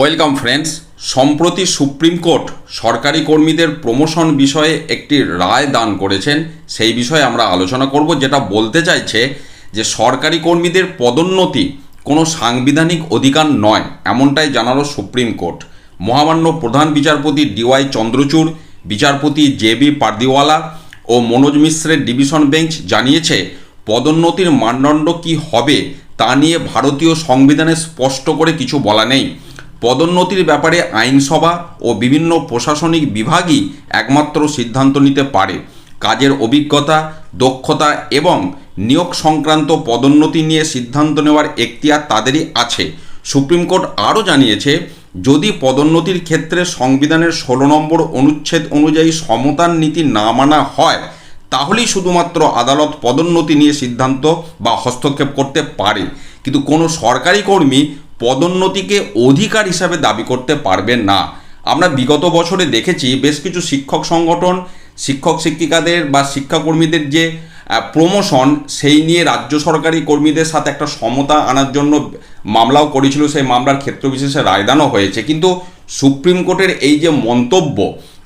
Welcome friends, সম্প্রতি supreme court সরকারি কর্মীদের প্রমোশন বিষয়ে একটি রায় দান করেছেন। সেই বিষয়ে আমরা আলোচনা করব, যেটা বলতে চাইছে যে সরকারি কর্মীদের পদোন্নতি কোনো সাংবিধানিক অধিকার নয়, এমনটাই জানালো সুপ্রিম কোর্ট। মহামান্য প্রধান বিচারপতি ডিওয়াই চন্দ্রচূড়, বিচারপতি জে বি পারদিওয়ালা ও মনোজ মিশ্রের ডিভিশন বেঞ্চ জানিয়েছে, পদোন্নতির মানদণ্ড কি হবে তা নিয়ে ভারতীয় সংবিধানে স্পষ্ট করে কিছু বলা নেই। পদোন্নতির ব্যাপারে আইনসভা ও বিভিন্ন প্রশাসনিক বিভাগই একমাত্র সিদ্ধান্ত নিতে পারে। কাজের অভিজ্ঞতা, দক্ষতা এবং নিয়োগ সংক্রান্ত পদোন্নতি নিয়ে সিদ্ধান্ত নেওয়ার এখতিয়ার তাদেরই আছে। সুপ্রিম কোর্ট আরও জানিয়েছে, যদি পদোন্নতির ক্ষেত্রে সংবিধানের ষোলো নম্বর অনুচ্ছেদ অনুযায়ী সমতার নীতি না মানা হয়, তাহলেই শুধুমাত্র আদালত পদোন্নতি নিয়ে সিদ্ধান্ত বা হস্তক্ষেপ করতে পারে। কিন্তু কোনো সরকারি কর্মী পদোন্নতিকে অধিকার হিসাবে দাবি করতে পারবেন না। আমরা বিগত বছরে দেখেছি বেশ কিছু শিক্ষক সংগঠন, শিক্ষক শিক্ষিকাদের বা শিক্ষাকর্মীদের যে প্রমোশন সেই নিয়ে রাজ্য সরকারি কর্মীদের সাথে একটা সমতা আনার জন্য মামলাও করেছিল, সেই মামলার ক্ষেত্র বিশেষে রায়দানও হয়েছে। কিন্তু সুপ্রিম কোর্টের এই যে মন্তব্য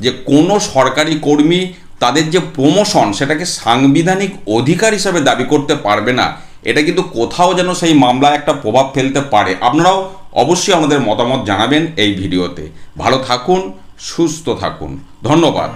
যে কোনো সরকারি কর্মী তাদের যে প্রমোশন সেটাকে সাংবিধানিক অধিকার হিসাবে দাবি করতে পারবে না এটা কিন্তু কোথাও যেন সেই মামলায় একটা প্রভাব ফেলতে পারে। আপনারাও অবশ্যই আমাদের মতামত জানাবেন এই ভিডিওতে। ভালো থাকুন, সুস্থ থাকুন। ধন্যবাদ।